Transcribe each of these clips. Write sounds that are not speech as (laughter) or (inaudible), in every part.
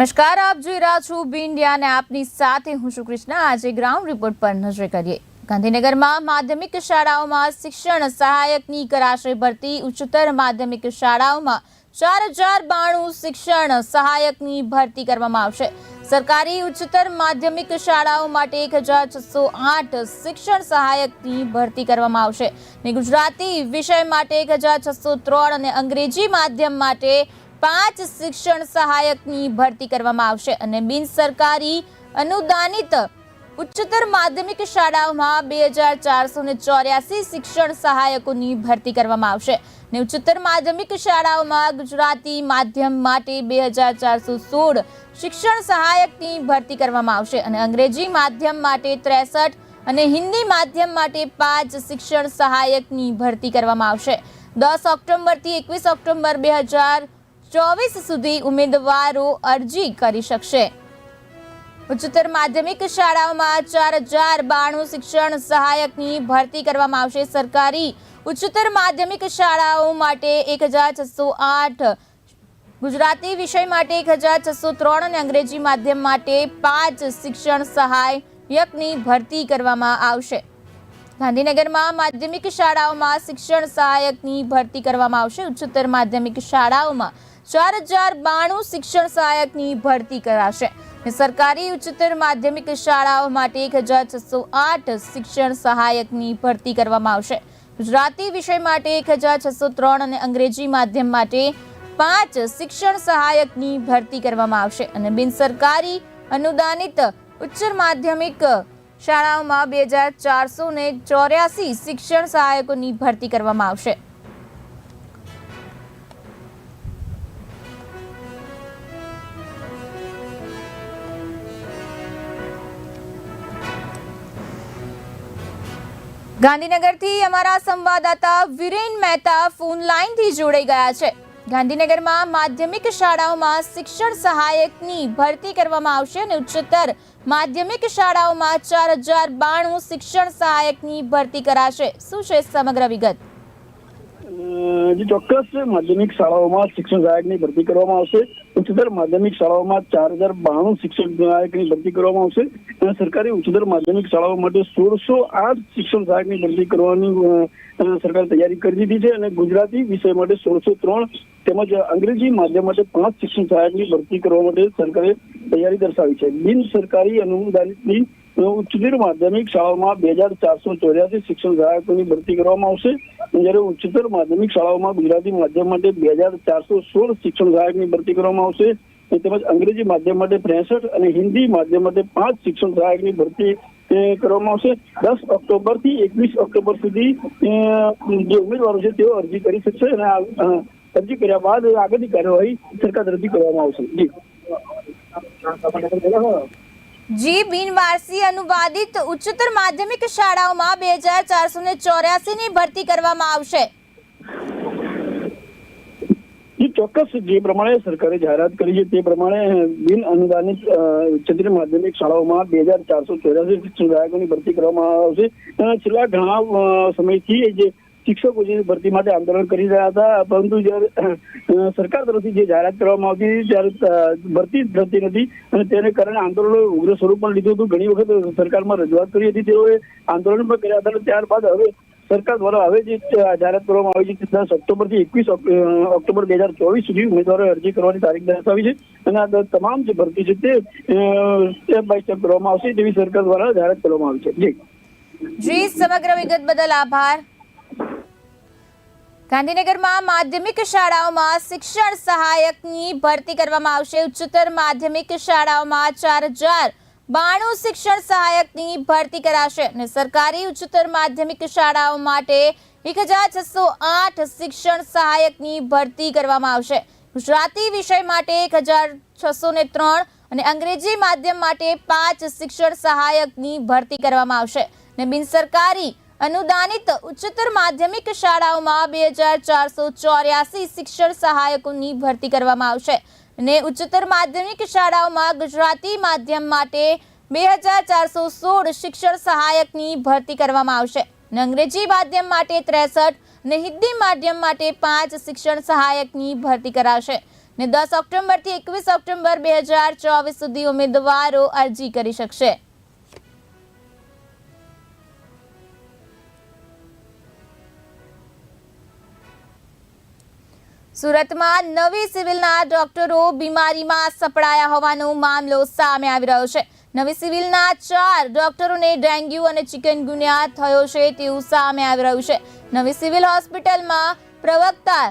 નમસ્કાર, આપ જોઈ રહ્યા છો બી ઇન્ડિયા અને આપની સાથે હું છું કૃષ્ણા. આજે ગ્રાઉન્ડ રિપોર્ટ પર નજર કરીએ. ગાંધીનગરમાં માધ્યમિક શાળાઓમાં શિક્ષણ સહાયકની કરાશે ભરતી. ઉચ્ચતર માધ્યમિક શાળાઓમાં ચાર હજાર બાણું શિક્ષણ સહાયકની ભરતી કરવામાં આવશે. સરકારી ઉચ્ચતર માધ્યમિક શાળાઓ માટે એક હજાર છસો આઠ શિક્ષણ સહાયકની ભરતી કરવામાં આવશે. ને ગુજરાતી વિષય માટે એક હજાર છસો ત્રણ અને અંગ્રેજી માધ્યમ માટે પાંચ શિક્ષણ સહાયકની ભરતી કરવામાં આવશે અને બિન સરકારી અનુદાનિત ઉચ્ચતર માધ્યમિક શાળાઓમાં બે હજાર ચારસો ને ચોર્યાસી શિક્ષણ સહાયકોની ભરતી કરવામાં આવશે. ને ઉચ્ચતર માધ્યમિક શાળાઓમાં ગુજરાતી માધ્યમ માટે બે હજાર ચારસો સોળ શિક્ષણ સહાયકની ભરતી કરવામાં આવશે અને અંગ્રેજી માધ્યમ માટે ત્રેસઠ અને હિન્દી માધ્યમ માટે પાંચ શિક્ષણ સહાયકની ભરતી કરવામાં આવશે. દસ ઓક્ટોબરથી એકવીસ ઓક્ટોબર બે હજાર ચોવીસ સુધી ઉમેદવારો અરજી કરી શકશે. ઉચ્ચતર માધ્યમિક શાળાઓમાં ચાર હજાર બાણું શિક્ષણ સહાયકની ભરતી કરવામાં આવશે. સરકારી ઉચ્ચતર માધ્યમિક શાળાઓ માટે એક હજાર છસો આઠ, ગુજરાતી વિષય માટે એક હજાર છસો ત્રણ અને અંગ્રેજી માધ્યમ માટે પાંચ શિક્ષણ સહાયકની ભરતી કરવામાં આવશે. ગાંધીનગરમાં માધ્યમિક શાળાઓમાં શિક્ષણ સહાયકની ભરતી કરવામાં આવશે. ઉચ્ચતર માધ્યમિક શાળાઓમાં ચાર હજાર બાણું શિક્ષણ સહાયકની ભરતી કરાશે. સરકારી ઉચ્ચતર માધ્યમિક શાળાઓ માટે એક હજાર છસો આઠ શિક્ષણ સહાયકની ભરતી કરવામાં આવશે. ગુજરાતી વિષય માટે એક હજાર છસો ત્રણ અને અંગ્રેજી માધ્યમ માટે પાંચ શિક્ષણ સહાયકની ભરતી કરવામાં આવશે. અને બિન સરકારી અનુદાનિત ઉચ્ચ માધ્યમિક શાળાઓમાં બે હજાર ચારસો ચોર્યાસી શિક્ષણ સહાયકોની ભરતી કરવામાં આવશે. ગાંધીનગરથી અમારા સંવાદદાતા વિરેન મહેતા ફોન લાઈનથી જોડાઈ ગયા છે. ગાંધીનગરમાં માધ્યમિક શાળાઓમાં શિક્ષણ સહાયકની ભરતી કરવામાં આવશે અને ઉચ્ચતર માધ્યમિક શાળાઓમાં ચાર હજાર બાણું શિક્ષણ સહાયકની ભરતી કરાશે. શું છે સમગ્ર વિગત? જે, ચોક્કસ માધ્યમિક શાળાઓમાં શિક્ષણ સહાયકની ભરતી કરવામાં આવશે. ઉચ્ચતર માધ્યમિક શાળાઓમાં ચાર હજાર બાણું શિક્ષક સહાયકની ભરતી કરવામાં આવશે અને સરકારી ઉચ્ચતર માધ્યમિક શાળાઓ માટે સોળસો આઠ શિક્ષણ સહાયકની ભરતી કરવાની સરકારે તૈયારી કરી દીધી છે અને ગુજરાતી વિષય માટે સોળસો ત્રણ તેમજ અંગ્રેજી માધ્યમ માટે પાંચ શિક્ષણ સહાયકની ભરતી કરવા માટે સરકારે તૈયારી દર્શાવી છે. બિન સરકારી અનુદાનિતની ઉચ્ચતર માધ્યમિક શાળાઓમાં બે હજાર ચારસો ચોર્યાસી શિક્ષણ સહાયકોની ભરતી કરવામાં આવશે. જ્યારે ઉચ્ચતર માધ્યમિક શાળાઓમાં ગુજરાતી માધ્યમ માટે બે હજાર ચારસો સોળ શિક્ષણ સહાયકની ભરતી કરવામાં આવશે તેમજ અંગ્રેજી માધ્યમ માટે ત્રેસઠ અને હિન્દી માધ્યમ માટે પાંચ શિક્ષણ સહાયકની ભરતી કરવામાં આવશે. દસ ઓક્ટોબરથી એકવીસ ઓક્ટોબર સુધી જે ઉમેદવારો છે તેઓ અરજી કરી શકશે અને અરજી કર્યા બાદ આગળની કાર્યવાહી સરકાર તરફથી કરવામાં આવશે. જી. જી, બિનવારસી અનુવાદિત ઉચ્ચતર માધ્યમિક શાળાઓમાં બે હજાર ચારસો ને ચોર્યાસીની ભરતી કરવામાં આવશે. ચોક્કસ જે પ્રમાણે સરકારે જાહેરાત કરી છે તે પ્રમાણે બિન અનુદાનિત ઉચ્ચતર માધ્યમિક શાળાઓમાં બે હજાર ચારસો ચોર્યાસી શિક્ષણ ભરતી કરવામાં આવશે. છેલ્લા ઘણા સમયથી જે શિક્ષકો જે ભરતી માટે આંદોલન કરી રહ્યા હતા, પરંતુ જ્યારે સરકાર તરફથી જે જાહેરાત કરવામાં આવતી હતી, ત્યારે ભરતી થતી નથી અને તેને કારણે આંદોલનો ઉગ્ર સ્વરૂપ પણ લીધું હતું. ઘણી વખત સરકારમાં રજૂઆત કરી હતી, તેઓએ આંદોલન પણ કર્યા હતા અને ત્યારબાદ હવે સરકાર દ્વારા હવે જે જાહેરાત કરવામાં આવી છે દસ ઓક્ટોબરથી એકવીસ ઓક્ટોબર બે હજાર ચોવીસ સુધી ઉમેદવારો અરજી કરવાની તારીખ દર્શાવી છે અને આ તમામ જે ભરતી છે તે સ્ટેપ બાય સ્ટેપ કરવામાં આવશે તેવી સરકાર દ્વારા જાહેરાત કરવામાં આવી છે. જી. જી, સમગ્ર વિગત બદલ આભાર. ગાંધીનગરમાં માધ્યમિક શાળાઓમાં શિક્ષણ સહાયકની ભરતી કરવામાં આવશે. ઉચ્ચતર માધ્યમિક શાળાઓમાં ચાર હજાર બાણું શિક્ષણ સહાયકની ભરતી કરાશે અને સરકારી ઉચ્ચતર માધ્યમિક શાળાઓ માટે એક હજાર છસો આઠ શિક્ષણ સહાયકની ભરતી કરવામાં આવશે. ગુજરાતી વિષય માટે એક હજાર છસો ને ત્રણ અને અંગ્રેજી માધ્યમ માટે પાંચ શિક્ષણ સહાયકની ભરતી કરવામાં આવશે. ને બિન સરકારી અનુદાનિત ઉચ્ચતર માધ્યમિક શાળાઓમાં બે હજાર ચારસો ચોર્યાસી શિક્ષણ સહાયકોની ભરતી કરવામાં આવશે. અને ઉચ્ચતર માધ્યમિક શાળાઓમાં ગુજરાતી માધ્યમ માટે બે હજાર ચારસો સોળ શિક્ષણ સહાયકની ભરતી કરવામાં આવશે. અને અંગ્રેજી માધ્યમ માટે ત્રેસઠ અને હિન્દી માધ્યમ માટે પાંચ શિક્ષણ સહાયકની ભરતી કરાશે. ને દસ ઓક્ટોબરથી એકવીસ ઓક્ટોબર બે હજાર ચોવીસ સુધી ઉમેદવારો અરજી કરી શકશે. સુરતમાં નવી સિવિલના ડોક્ટરો બીમારીમાં સપડાયા હોવાનો મામલો સામે આવી રહ્યો છે. નવી સિવિલના ચાર ડોક્ટરોને ડેન્ગ્યુ અને ચિકનગુનિયા થયો છે તેવું સામે આવી રહ્યું છે. નવી સિવિલ હોસ્પિટલમાં પ્રવક્તા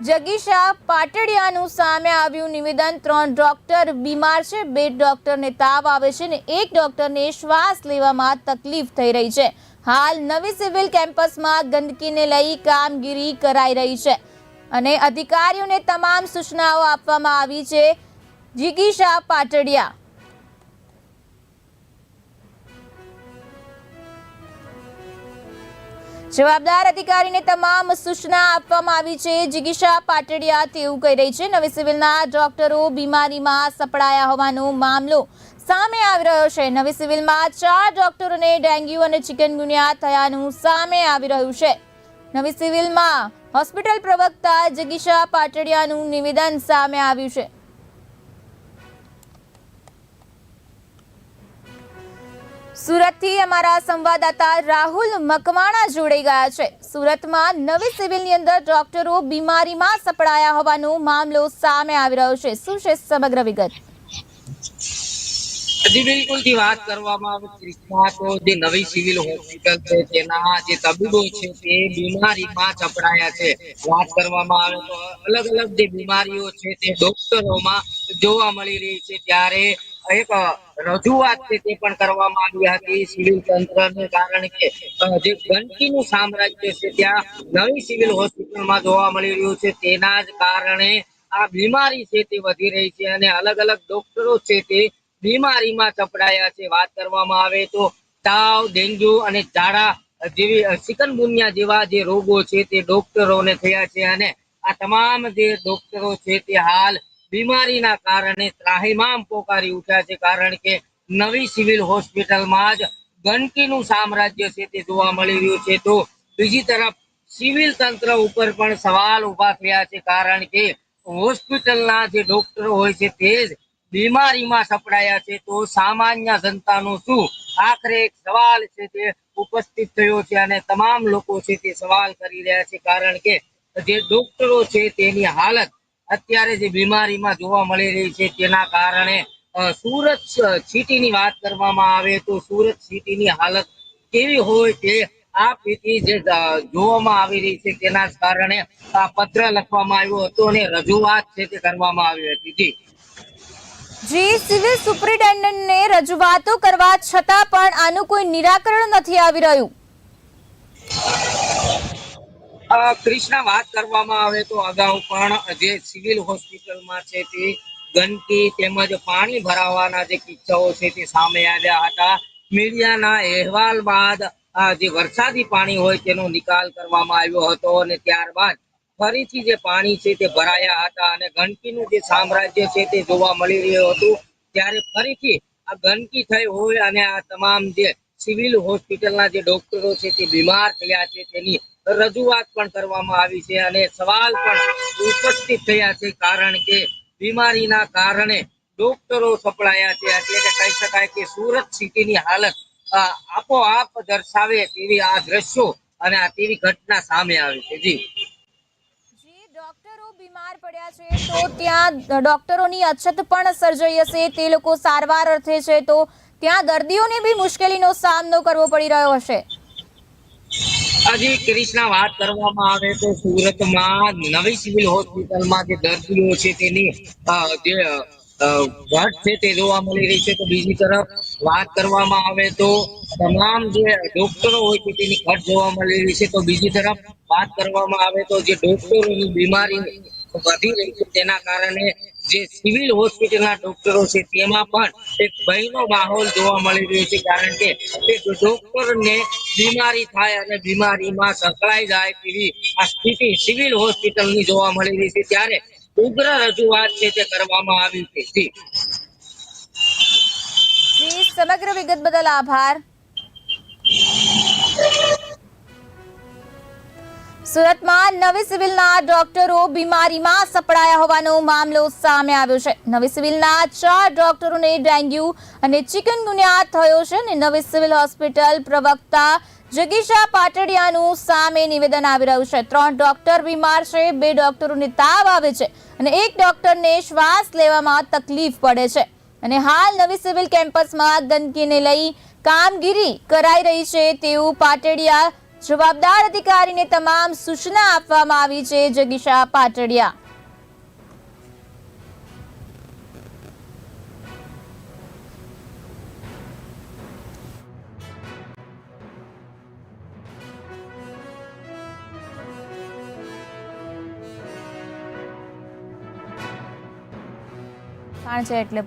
જગીશા પાટડિયાનું સામે આવ્યું નિવેદન. ત્રણ ડોક્ટર બીમાર છે, બે ડોક્ટરને તાવ આવે છે ને એક ડોક્ટરને શ્વાસ લેવામાં તકલીફ થઈ રહી છે. હાલ નવી સિવિલ કેમ્પસમાં ગંદકીને લઈ કામગીરી કરાઈ રહી છે. અને અધિકારીઓને તમામ સૂચનાઓ આપવામાં આવી છે. જિગીશા પાટડિયા. જવાબદાર અધિકારીને તમામ સૂચના આપવામાં આવી છે. જિગીશા પાટડિયા તેવું કહી રહી છે, નવી સિવિલના ડોક્ટરો બીમારીમાં સપડાયા હોવાનો મામલો સામે આવી રહ્યો છે. નવી સિવિલમાં ચાર ડોક્ટરોને ડેન્ગ્યુ અને ચિકનગુનિયા થયાનું સામે આવી રહ્યું છે. નવી સિવિલમાં હોસ્પિટલ પ્રવક્તા જગીશા પાટડિયાનું નિવેદન સામે આવ્યું છે. સુરતથી અમારા સંવાદદાતા રાહુલ મકવાણા જોડાઈ ગયા છે. સુરતમાં નવી સિવિલની અંદર ડોક્ટરો બીમારીમાં સપડાયા હોવાનો મામલો સામે આવી રહ્યો છે. શું છે સમગ્ર વિગત? હજી બિલકુલથી વાત કરવામાં આવે ક્રિષ્ના તો જે નવી સિવિલ હોસ્પિટલ છે તેના જે તબીબો છે, તે બીમારીમાં ચપડાયા છે. વાત કરવામાં આવે તો અલગ અલગ જે બીમારીઓ છે, તે ડોક્ટરોમાં જોવા મળી રહી છે. ત્યારે એક રજૂઆત છે, તે પણ કરવામાં આવી હતી સિવિલ તંત્રને, કારણ કે જે ગંદકીનું સામ્રાજ્ય છે, ત્યાં નવી સિવિલ હોસ્પિટલમાં જોવા મળી રહ્યું છે. તેના જ કારણે આ બીમારી છે, તે વધી રહી છે અને અલગ અલગ ડોક્ટરો છે, તે બીમારીમાં ચપડાયા છે. વાત કરવામાં આવે તો તાવ, ડેન્ગ્યુ અને ઝાડા જેવી સિકનગુનિયા જેવા જે રોગો છે તે ડોક્ટરોને થયા છે અને આ તમામ જે ડોક્ટરો છે તે હાલ બીમારીના કારણે ત્રાહિમામ પોકારી ઉઠ્યા છે. કારણ કે નવી સિવિલ હોસ્પિટલમાં જ ગંદકીનું સામ્રાજ્ય છે તે જોવા મળી રહ્યું છે. તો બીજી તરફ સિવિલ તંત્ર ઉપર પણ સવાલ ઊભા થયા છે. કારણ કે હોસ્પિટલના જે ડોક્ટરો હોય છે તે જ બીમારીમાં સપડાયા છે તો સામાન્ય જનતાનો શું? આખરે એક સવાલ છે તે ઉપસ્થિત થયો છે અને તમામ લોકો છે તે સવાલ કરી રહ્યા છે કારણ કે જે ડોક્ટરો છે તેની હાલત અત્યારે જે બીમારીમાં જોવા મળી રહી છે તેના કારણે સુરત સિટીની વાત કરવામાં આવે તો સુરત સિટીની હાલત કેવી હોય તે આ પીટી જે જોવામાં આવી રહી છે તેના કારણે આ પત્ર લખવામાં આવ્યો હતો અને રજૂઆત છે તે કરવામાં આવી હતી. જી સિવિલ સુપ્રિન્ટેન્ડન્ટને રજૂઆતો કરવા છતાં પણ આનું કોઈ નિરાકરણ નથી આવી રહ્યું. અ, વાત કરવામાં આવે તો અગાઉ પણ જે સિવિલ હોસ્પિટલમાં છે તે ગંદકી તેમજ પાણી ભરાવાના જે કિસ્સાઓ છે તે સામે આવ્યા હતા. મીડિયાના અહેવાલ બાદ જે વરસાદી પાણી હોય તેનો નિકાલ કરવામાં આવ્યો હતો અને ત્યારબાદ ફરીથી જે પાણી છે તે ભરાયા હતા અને ગંદકીનું જે સામ્રાજ્ય છે તે જોવા મળી રહ્યું હતું, ત્યારે ફરીથી આ ગંદકી થઈ હોય અને આ તમામ જે સિવિલ હોસ્પિટલના જે ડોક્ટરો છે તે બીમાર થયા છે, તેની રજૂઆત પણ કરવામાં આવી છે અને સવાલ પણ ઉપસ્થિત થયા છે, કારણ કે બીમારીના કારણે ડોક્ટરો સપડાયા છે. એટલે કે કહી શકાય કે સુરત સિટીની હાલત આપોઆપ દર્શાવે તેવી આ દ્રશ્યો અને આ તેવી ઘટના સામે આવી છે. જી. બીમાર પડ્યા છે, તો ત્યાં ડોક્ટરોની અછત પણ સર્જાઈ હશે, તે લોકો સારવાર અર્થે છે, તો ત્યાં દર્દીઓને બી મુશ્કેલીનો સામનો કરવો પડી રહ્યો હશે. હજી ક્રિષ્ના વાત કરવામાં આવે તો સુરતમાં નવી સિવિલ હોસ્પિટલમાં જે દર્દીઓ છે, તેની જે ઘટ છે, તે જોવા મળી રહી છે. તો બીજી તરફ વાત કરવામાં આવે તો તમામ જે ડોક્ટરો હોય છે, તેની ઘટ જોવા મળી રહી છે. તો બીજી તરફ વાત કરવામાં આવે તો જે ડોક્ટરોની બીમારી વધી રહી છે તેના કારણે જે સિવિલ હોસ્પિટલના ડોક્ટરો છે તેમાં પણ એક ભયનો માહોલ જોવા મળી રહ્યો છે, કારણ કે એક ડોક્ટરને બીમારી થાય અને બીમારીમાં સંકળાઈ જાય તેવી આ સ્થિતિ સિવિલ હોસ્પિટલની જોવા મળી રહી છે. ત્યારે ઉગ્ર રજૂઆત છે તે કરવામાં આવી છે. સમગ્ર વિગત બદલ આભાર. સુરતમાં નવી સિવિલના ડોક્ટરો બીમારીમાં સપડાયા હોવાનો મામલો સામે આવ્યો છે. નવી સિવિલના ચાર ડોક્ટરોને ડેન્ગ્યુ અને ચિકનગુનિયા થયો છે અને નવી સિવિલ હોસ્પિટલ પ્રવક્તા જગીશા પાટડિયાનું સામે નિવેદન આવી રહ્યું છે. ત્રણ ડોક્ટર બીમાર છે, બે ડોક્ટરોને તાવ આવે છે અને એક ડોક્ટરને શ્વાસ લેવામાં તકલીફ પડે છે. અને હાલ નવી સિવિલ કેમ્પસમાં ગંદકીને લઈ કામગીરી કરાઈ રહી છે તેવું પાટડિયા જવાબદાર અધિકારીને તમામ સૂચના આપવામાં આવી છે જગીશા પાટડિયા. કારણ છે એટલે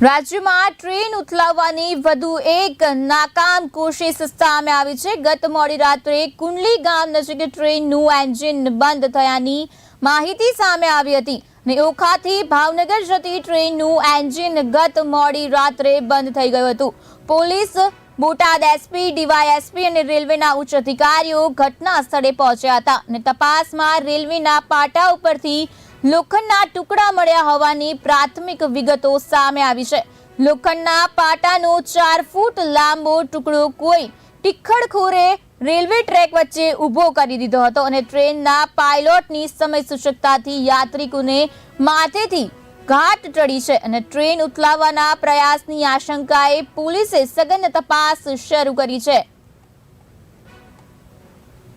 રાજ્યમાં ટ્રેન ઉથલાવવાની વધુ એક નાકામ કોશિશ સામે આવી છે. ગત મોડી રાત્રે કુંડલી ગામ નજીક ટ્રેનનું એન્જિન બંધ થયાની માહિતી સામે આવી હતી ને ઓખાથી ભાવનગર જતી ટ્રેનનું એન્જિન ગત મોડી રાત્રે બંધ થઈ ગયું હતું. પોલીસ, બોટાદ એસપી, ડીવાયએસપી અને રેલવેના ઉચ્ચ અધિકારીઓ ઘટના સ્થળે પહોંચ્યા હતા અને તપાસમાં રેલવેના પાટા ઉપરથી લોખંડના ટુકડા મળ્યા હોવાની પ્રાથમિક વિગતો સામે આવી છે. લોખંડના પાટાનો ચાર ફૂટ લાંબો ટુકડો કોઈ ટિખડખોરે રેલવે ટ્રેક વચ્ચે ઊભો કરી દીધો હતો અને ટ્રેનના પાયલોટની સમય સૂચકતાથી યાત્રિકોને માથેથી ઘાટ ચડી છે અને ટ્રેન ઉથલાવવાના પ્રયાસની આશંકાએ પોલીસે સઘન તપાસ શરૂ કરી છે.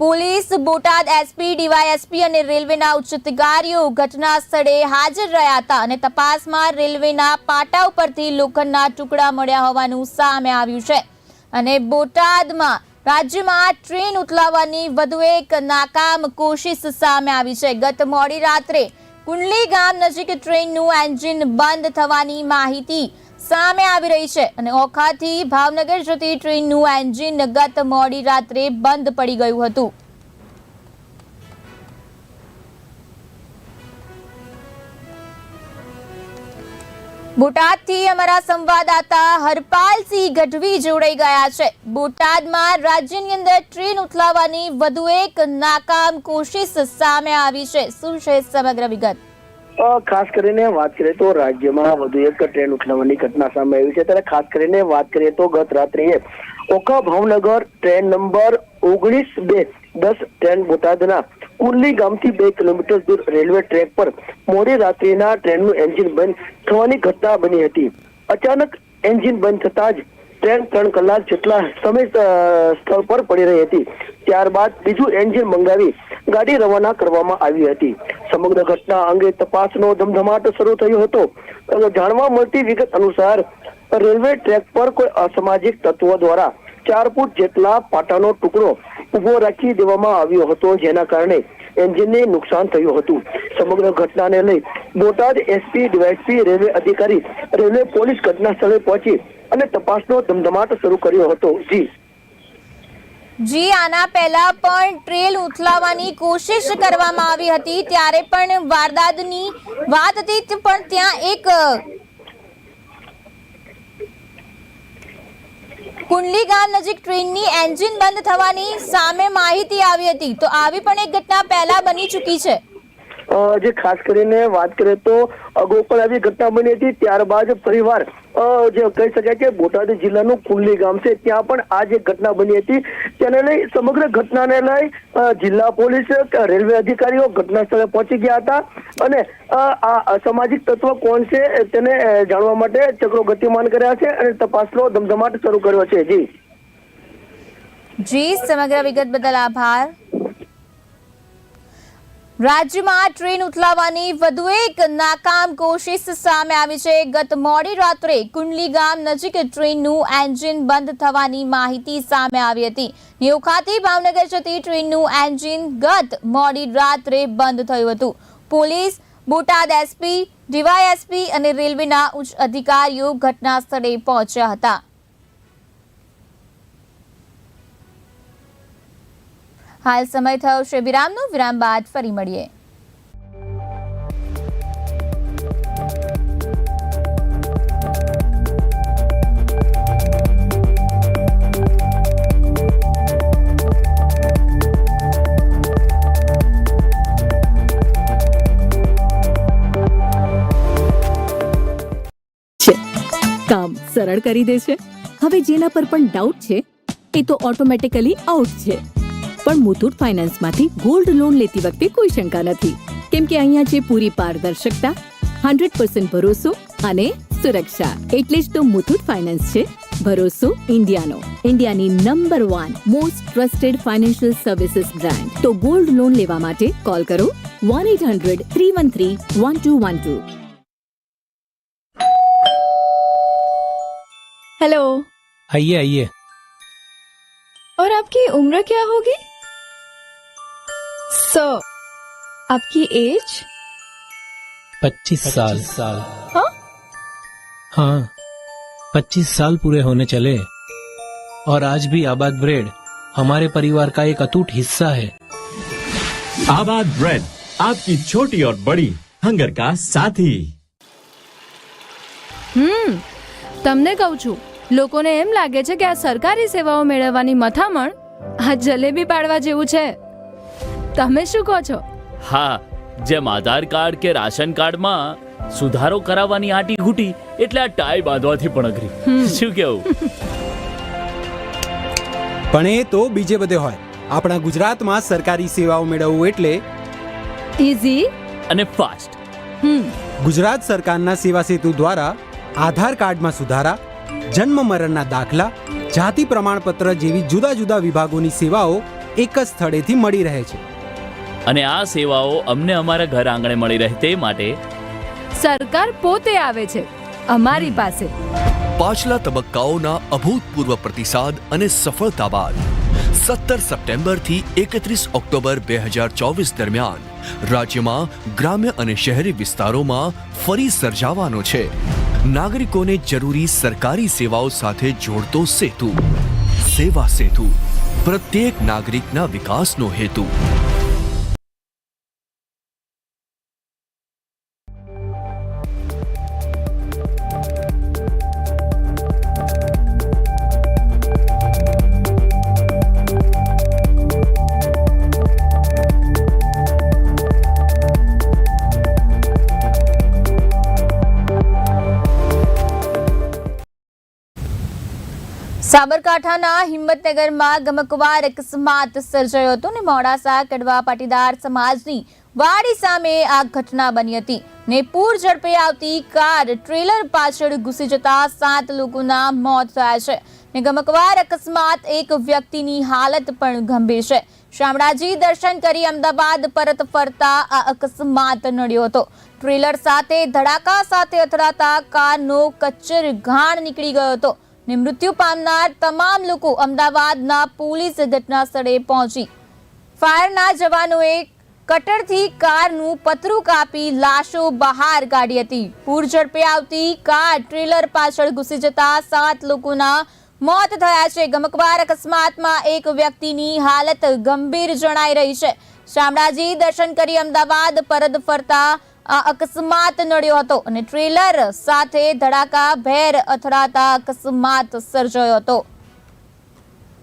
પોલીસ, બોટાદ એસપી, ડીવાયએસપી અને રેલવેના ઉચ્ચ અધિકારીઓ ઘટના સ્થળે હાજર રહ્યા હતા અને તપાસમાં રેલવેના પાટા ઉપરથી લોખંડના ટુકડા મળ્યા હોવાનું સામે આવ્યું છે. અને બોટાદમાં રાજ્યમાં ટ્રેન ઉથલાવવાની વધુ એક નાકામ કોશિશ સામે આવી છે. ગત મોડી રાત્રે કુંડલી ગામ નજીક ટ્રેનનું એન્જિન બંધ થવાની માહિતી સામે આવી રહી છે અને ઓખાથી ભાવનગર જતી ટ્રેનનું એન્જિન ગત મોડી રાત્રે બંધ પડી ગયું હતું. બોટાદથી અમારા સંવાદદાતા હરપાલસિંહ ગઢવી જોડાઈ ગયા છે. બોટાદમાં રાજ્યની અંદર ટ્રેન ઉથલાવવાની વધુ એક નાકામ કોશિશ સામે આવી છે. શું છે સમગ્ર વિગત? ખાસ કરીને વાત કરીએ તો રાજ્યમાં વધુ એક ટ્રેન ઉઠલાવવાની ઘટના સામે આવી છે. ત્યારે ખાસ કરીને વાત કરીએ તો ગત રાત્રિએ ઓખા ભાવનગર ટ્રેન નંબર ઓગણીસ બે દસ ટ્રેન બોટાદના કુર્લી ગામથી બે કિલોમીટર દૂર રેલવે ટ્રેક પર મોડી રાત્રિના ટ્રેનનું એન્જિન બંધ થવાની ઘટના બની હતી. અચાનક એન્જિન બંધ થતા જ ટ્રેન ત્રણ કલાક જેટલા સમય સ્થળ પર પડી રહી હતી. ત્યારબાદ બીજું એન્જિન મંગાવી ગાડી રવાના કરવામાં આવી હતી. સમગ્ર ઘટના અંગે તપાસનો ધમધમાટ શરૂ થયો હતો. જાણવા મળતી વિગત અનુસાર રેલવે ટ્રેક પર કોઈ અસામાજિક તત્વો દ્વારા ચાર ફૂટ જેટલા પાટાનો ટુકડો ઊભો રાખી દેવામાં આવ્યો હતો, જેના કારણે એન્જિનને નુકસાન થયું હતું. સમગ્ર ઘટનાને લઈ બોટાદ એસપી, ડીવાયસપી, રેલવે અધિકારી, રેલવે પોલીસ ઘટના સ્થળે પહોંચી અને તપાસનો ધમધમાટ શરૂ કર્યો હતો. જી. જી, આના પહેલા પણ ટ્રેલ ઉથલાવવાની કોશિશ કરવામાં આવી હતી. ત્યારે પણ વારદાતની વાત હતી, પણ ત્યાં એક કુંડલી ગામ નજીક ટ્રેનની એન્જિન બંધ થવાની સામે માહિતી આવી હતી. તો આવી પણ એક ઘટના પહેલા બની ચૂકી છે. જે ખાસ કરીને વાત કરીએ તો પણ આવી ઘટના બની હતી, ત્યારબાદ ફરીવાર કહી શકાય કે બોટાદ જિલ્લાનું કુંડલી ગામ છે. ત્યાં પણ આ જે ઘટના બની હતી, તેને લઈ સમગ્ર ઘટનાને લઈ જિલ્લા પોલીસ રેલવે અધિકારીઓ ઘટના સ્થળે પહોંચી ગયા હતા. અને આ અસામાજિક તત્વ કોણ છે તેને જાણવા માટે ચક્રો ગતિમાન કર્યા છે અને તપાસનો ધમધમાટ શરૂ કર્યો છે. જી. જી, સમગ્ર વિગત બદલ આભાર. રાજ્યમાં ટ્રેન ઉથલાવવાની વધુ એક નાકામ કોશિશ સામે આવી છે. ગત મોડી રાત્રે કુંડલી ગામ નજીક ટ્રેનનું એન્જિન બંધ થવાની માહિતી સામે આવી હતી. નેવખાથી ભાવનગર જતી ટ્રેનનું એન્જિન ગત મોડી રાત્રે બંધ થયું હતું. પોલીસ, બોટાદ એસપી, ડીવાયએસપી અને રેલવેના ઉચ્ચ અધિકારીઓ ઘટના સ્થળે પહોંચ્યા હતા. હાલ સમય થયો છે વિરામનો. વિરામ બાદ ફરી મળીએ. કામ સરળ કરી દે છે. હવે જેના પર પણ ડાઉટ છે, એ તો ઓટોમેટિકલી આઉટ છે. પણ મુથુટ ફાઇનાન્સમાંથી ગોલ્ડ લોન લેતી વખતે કોઈ શંકા નથી કેમ કે અહીંયા છે પૂરી પારદર્શકતા હંડ્રેડ પર્સન્ટ ભરોસો અને સુરક્ષા એટલે જ તો મુથુટ ફાઇનાન્સ છે ભરોસો ઇન્ડિયાનો ઇન્ડિયાની number one most trusted financial services brand તો ગોલ્ડ લોન લેવા માટે કોલ કરો one eight hundred three one three one two one two hello आइए आइए और आपकी उम्र क्या होगी सो आपकी एज पच्चीस साल साल हाँ? हाँ पच्चीस साल पूरे होने चले और आज भी आबाद ब्रेड हमारे परिवार का एक अटूट हिस्सा है आबाद ब्रेड आपकी छोटी और बड़ी हंगर का साथी હમ તમને કહું છું લોકોને એમ લાગે છે કે આ સરકારી સેવાઓ મેળવવાની મથામણ આ જલેબી પાડવા જેવું છે તમે શું કહો છો? હા જેમ આધાર કાર્ડ કે રાશન કાર્ડમાં સુધારો કરાવવાની આટી ઘૂટી એટલે આ ટાઈ બાંધવાથી પણ અઘરી. શું કેવું? (laughs) પણ એ તો બીજે બધે હોય. આપણા ગુજરાતમાં સરકારી સેવાઓ મેળવવું એટલે ઇઝી અને ફાસ્ટ ગુજરાત સરકારના સેવા સેતુ દ્વારા આધાર કાર્ડમાં સુધારા જન્મ મરણના દાખલા જાતિ પ્રમાણપત્ર જેવી જુદા જુદા વિભાગોની સેવાઓ એક જ સ્થળેથી મળી રહે છે. અને આ સેવાઓ અમને અમારા ઘર આંગણે મળી રહે તે માટે સરકાર પોતે આવે છે અમારી પાસે. પાછલા તબક્કાઓના અભૂતપૂર્વ પ્રતિસાદ અને સફળતા બાદ સત્તર સપ્ટેમ્બરથી એકત્રીસ ઓક્ટોબર બે હજાર ચોવીસ દરમિયાન રાજ્યમાં ગ્રામ્ય અને શહેરી વિસ્તારોમાં ફરી સર્જાવાનો છે. નાગરિકોને જરૂરી સરકારી સેવાઓ સાથે જોડતો સેતુ. સેવા સેતુ. પ્રત્યેક નાગરિકના વિકાસનો હેતુ. સાબરકાંઠાના હિંમતનગરમાં ગમકવાર અકસ્માત સર્જાયો હતો ને મોડાસા કડવા પાટીદાર સમાજની વાડી સામે આ ઘટના બની હતી. ને પૂર ઝડપે આવતી કાર ટ્રેલર પાછળ ઘૂસી જતા સાત લોકોના મોત થયા છે. ને ગમકવાર અકસ્માત એક વ્યક્તિની હાલત પણ ગંભીર છે. શામળાજી દર્શન કરી અમદાવાદ પરત ફરતા આ અકસ્માત નડ્યો હતો. ટ્રેલર સાથે ધડાકા સાથે અથડાતા કારનો કચ્ચર ઘાણ નીકળી ગયો હતો. ને મૃત્યુ પામનાર તમામ લોકો અમદાવાદના પોલીસ ઘટના સ્થળે પહોંચી. ફાયરના જવાનોએ કટરથી કારનું પતરું કાપી લાશો બહાર કાઢી હતી. પૂર ઝડપે આવતી કાર ટ્રેલર પાછળ ઘૂસી જતા સાત લોકોના મોત થયા છે. ગમકવાર અકસ્માતમાં એક વ્યક્તિની હાલત ગંભીર જણાઈ રહી છે. શામળાજી દર્શન કરી અમદાવાદ પરત ફરતા આ અકસ્માત નડ્યો હતો અને ટ્રેલર સાથે ધડાકા ભેર અથડાતા અકસ્માત સર્જાયો હતો.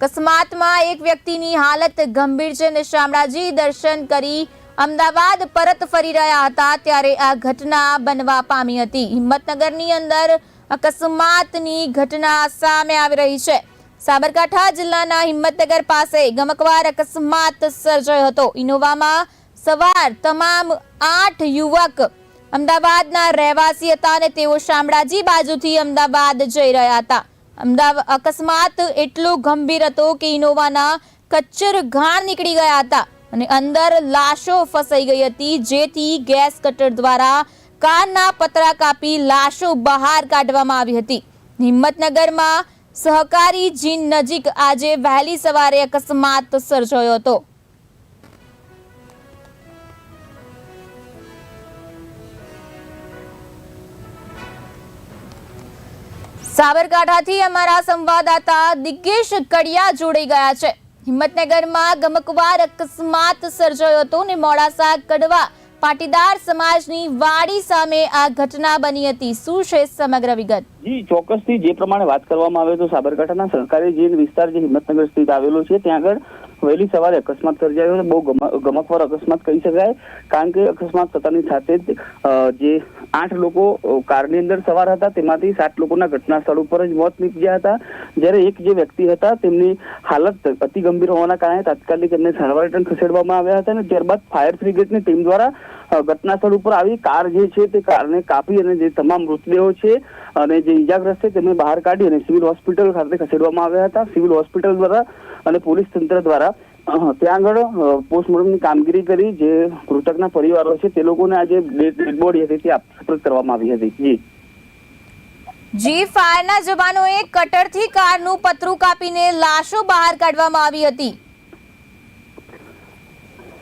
અકસ્માતમાં એક વ્યક્તિની હાલત ગંભીર છે અને શામળાજી દર્શન કરી અમદાવાદ પરત ફરી રહ્યા હતા ત્યારે આ ઘટના બનવા પામી હતી. હિંમતનગરની અંદર અકસ્માતની ઘટના સામે આવી રહી છે. સાબરકાંઠા જિલ્લાના હિંમતનગર પાસે ગમકવાર અકસ્માત સર્જાયો હતો. ઇનોવામાં સવાર તમામ આઠ યુવક અમદાવાદના રહેવાસી હતા અને તેઓ શામળાજી બાજુથી અમદાવાદ જઈ રહ્યા હતા. અમદાવાદ અકસ્માત એટલો ગંભીર હતો કે ઇનોવાના કચ્ચર ઘાણ નીકળી ગયા હતા અને અંદર લાશો ફસાઈ ગઈ હતી, જેથી ગેસ કટર દ્વારા કારના પતરા કાપી લાશો બહાર કાઢવામાં આવી હતી. હિંમતનગરમાં સહકારી જીન નજીક આજે વહેલી સવારે અકસ્માત સર્જાયો હતો. સાબરકાંઠાથી અમારા સંવાદદાતા દિગ્ગેશ કડિયા જોડાઈ ગયા છે. હિંમતનગરમાં ગમકવાર અકસ્માત સર્જાયો હતો ને મોડાસા, કડવા પાટીદાર સમાજની વાડી સામે આ ઘટના બની હતી. શું છે સમગ્ર વિગત? જી, ચોક્કસથી જે પ્રમાણે વાત કરવામાં આવે તો સાબરકાંઠાના સરકારી જેલ વિસ્તાર જે હિંમતનગર સ્થિત આવેલો છે, ત્યાં આગળ વહેલી સવારે અકસ્માત સર્જાયો અને બહુ ગમ- ગમકવાર અકસ્માત કહી શકાય. કારણ કે અકસ્માત થતાની સાથે જ જે આઠ લોકો કારની અંદર સવાર હતા, તેમાંથી સાત લોકોના ઘટના સ્થળ ઉપર જ મોત નીપજ્યા હતા. જ્યારે એક જે વ્યક્તિ હતા, તેમની હાલત અતિ ગંભીર હોવાના કારણે તાત્કાલિક એમને સારવાર હેઠળ ખસેડવામાં આવ્યા હતા અને ત્યારબાદ ફાયર બ્રિગેડની ટીમ દ્વારા ઘટના સ્થળ ઉપર આવી કાર જે છે તે કારને કાપી અને જે તમામ મૃતદેહો છે અને જે ઈજાગ્રસ્ત છે તેમને બહાર કાઢી અને સિવિલ હોસ્પિટલ ખાતે ખસેડવામાં આવ્યા હતા. સિવિલ હોસ્પિટલ દ્વારા અને પોલીસ તંત્ર દ્વારા ત્યાં આગળ પોસ્ટમોર્ટમની કામગીરી કરી જે મૃતકના પરિવારો છે તે લોકોને આજે ડેડ બોડી હતી તે આપત કરવામાં આવી હતી. જી. જી, ફાયરના જવાનોએ કટરથી કારનું પતરું કાપીને લાશો બહાર કાઢવામાં આવી હતી.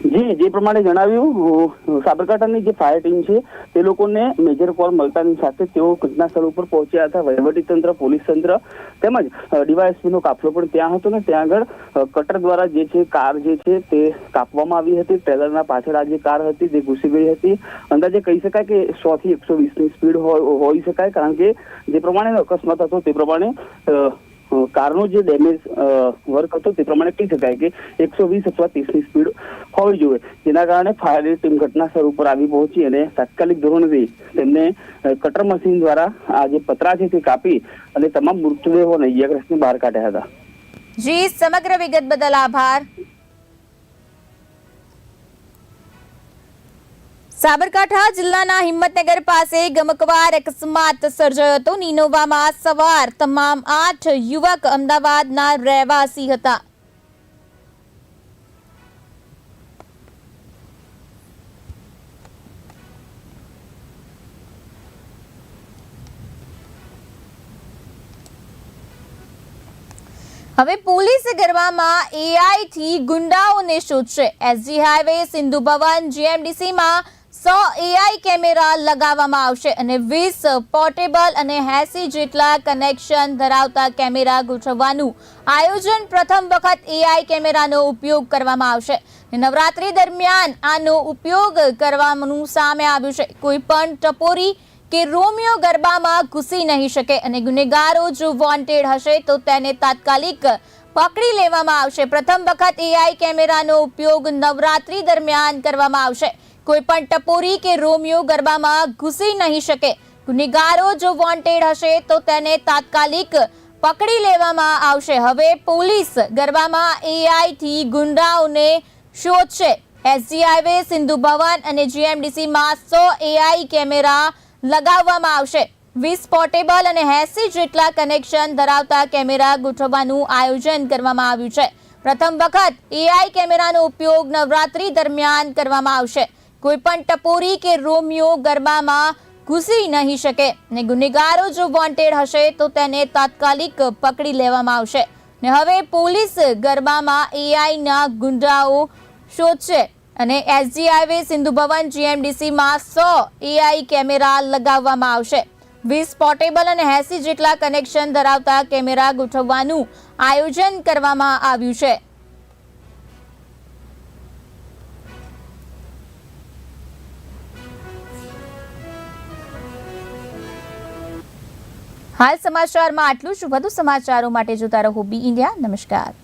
જી, જે પ્રમાણે જણાવ્યું સાબરકાંઠાની જે ફાયર ટીમ છે, તે લોકોને મેજર કોલ મળતાની સાથે તેઓ ઘટના સ્થળ ઉપર પહોંચ્યા હતા. વહીવટી તંત્ર, પોલીસ તંત્ર તેમજ ડીવાયએસપી નો કાફલો પણ ત્યાં હતો ને ત્યાં આગળ કટર દ્વારા જે છે, કાર જે છે, તે કાપવામાં આવી હતી. ટ્રેલરના પાછળ આ જે કાર હતી, તે ઘૂસી ગઈ હતી. અંદાજે કહી શકાય કે સો થી એકસો વીસની સ્પીડ હોઈ શકાય, કારણ કે જે પ્રમાણે અકસ્માત હતો, તે પ્રમાણે કારનો જે ડેમેજ વર્ક હતો તે પ્રમાણે કહી શકાય કે એકસો વીસ અથવા ત્રીસની સ્પીડ હોવી જોઈએ. જેના કારણે ફાયરની ટીમ ઘટના સ્થળ ઉપર આવી પહોંચી અને તાત્કાલિક ધોરણથી તેમને કટર મશીન દ્વારા આ જે પતરા છે તે કાપી અને તમામ મૃતદેહોને ઈજાગ્રસ્તને બહાર કાઢ્યા હતા. જી, સમગ્ર વિગત બદલ આભાર. સાબરકાંઠા જિલ્લાના હિંમતનગર પાસે ગમકવાર અકસ્માત સર્જાયો હતો. ઇનોવામાં સવાર તમામ આઠ યુવક અમદાવાદના રહેવાસી હતા. હવે પોલીસ ગરબામાં એઆઈ થી ગુંડાઓને શોધશે. એસજી હાઈવે સિંધુ ભવન જીએમડીસીમાં સો એઆઈ કેમેરા લગાવવામાં આવશે અને વીસ પોર્ટેબલ અને એસી જેટલા કનેક્શન ધરાવતા કેમેરા ગોઠવવાનું આયોજન પ્રથમ વખત એઆઈ કેમેરાનો ઉપયોગ કરવામાં આવશે. નવરાત્રી દરમિયાન આનો ઉપયોગ કરવાનું સામે આવ્યું છે. કોઈ પણ ટપોરી કે રોમિયો ગરબામાં ઘૂસી નહીં શકે અને ગુનેગારો જો વોન્ટેડ હશે તો તેને તાત્કાલિક પકડી લેવામાં આવશે. પ્રથમ વખત એઆઈ કેમેરાનો ઉપયોગ નવરાત્રી દરમિયાન કરવામાં આવશે. કોઈ પણ ટપોરી કે રોમિયો ગરબામાં ઘૂસી નહીં શકે. ગુનેગારો જો વોન્ટેડ હશે, તો તેને તાત્કાલિક પકડી લેવામાં આવશે. હવે પોલીસ ગરબામાં એઆઈ થી ગુંડાઓને શોધશે. એસજી હાઈવે સિંધુ ભવન અને જીએમડીસીમાં સો એઆઈ કેમેરા લગાવવામાં આવશે. વીસ પોર્ટેબલ અને એસી જેટલા કનેક્શન ધરાવતા કેમેરા ગોઠવવાનું આયોજન કરવામાં આવ્યું છે. પ્રથમ વખત એઆઈ કેમેરાનો ઉપયોગ નવરાત્રી દરમિયાન કરવામાં આવશે. કોઈ પણ ટપોરી કે રોમિયો ગરબામાં ઘૂસી નહીં શકે ને ગુનેગારો જો વોન્ટેડ હશે તો તેને તાત્કાલિક પકડી લેવામાં આવશે. ને હવે પોલીસ ગરબામાં એઆઈના ગુંડાઓ શોધશે અને એસજી હાઈવે સિંધુ ભવન જીએમડીસીમાં સો એઆઈ કેમેરા લગાવવામાં આવશે. વીસ પોર્ટેબલ અને એસી જેટલા કનેક્શન ધરાવતા કેમેરા ગોઠવવાનું આયોજન કરવામાં આવ્યું છે. હાલ સમાચારમાં આટલું જ. વધુ સમાચારો માટે જોતા રહો બી ઇન્ડિયા. નમસ્કાર.